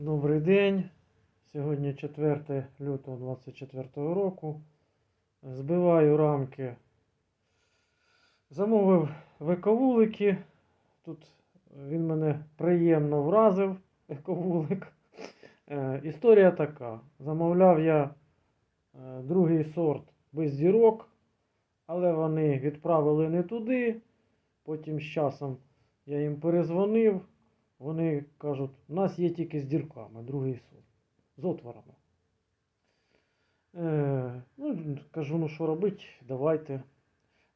Добрий день. Сьогодні 4 лютого 24 року. Збиваю рамки. Замовив виковулики. Тут він мене приємно вразив, ековулик. Е, історія така. Замовляв я е, другий сорт без дірок, але вони відправили не туди. Потім з часом я їм перезвонив. Вони кажуть, у нас є тільки з дірками, другий сорт, з отворами. Е, ну, кажу, ну що робити, давайте.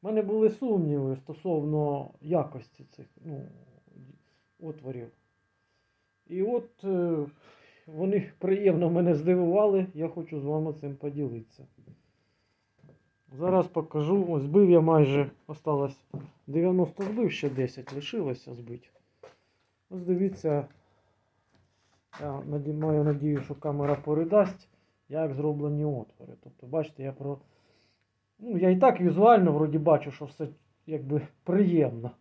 У мене були сумніви стосовно якості цих ну, отворів. І от е, вони приємно мене здивували, я хочу з вами цим поділитися. Зараз покажу. Ось збив я майже осталось 90 збив, ще 10 лишилося збити. Ось дивіться, я маю надію, що камера передасть, як зроблені отвори. Тобто, бачите, я про. Ну, я і так візуально вроді бачу, що все якби приємно.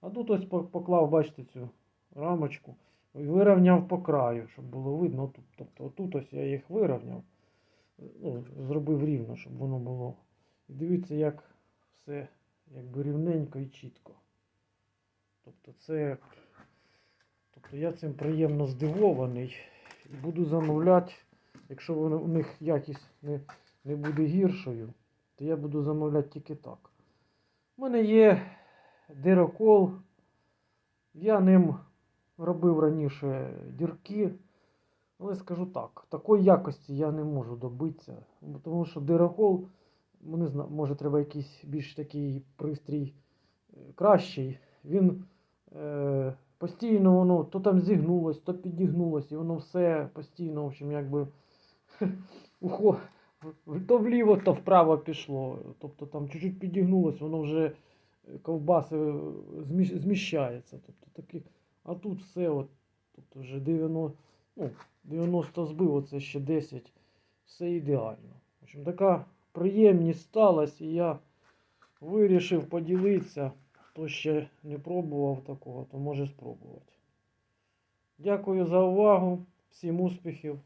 А тут ось поклав, бачите, цю рамочку і вирівняв по краю, щоб було видно. Тобто отут ось я їх вирівняв, ну, зробив рівно, щоб воно було. І дивіться, як все якби рівненько і чітко. Тобто це. Тобто я цим приємно здивований і буду замовляти, якщо у них якість не, не буде гіршою, то я буду замовляти тільки так. У мене є дирокол, я ним робив раніше дірки, але скажу так, такої якості я не можу добитися, тому що дирокол, ну, може треба якийсь більш такий пристрій е, кращий. Він е, постійно воно то там зігнулось, то підігнулось, і воно все постійно, в общем, якби ухо, то вліво, то вправо пішло. Тобто там чуть-чуть підігнулось, воно вже ковбаси е, зміщ- зміщається. Тобто, такі, а тут все, от, тобто вже 90, ну, 90 збив, оце ще 10, все ідеально. В общем, така приємність сталася, і я вирішив поділитися. Хто ще не пробував такого, то може спробувати. Дякую за увагу. Всім успіхів.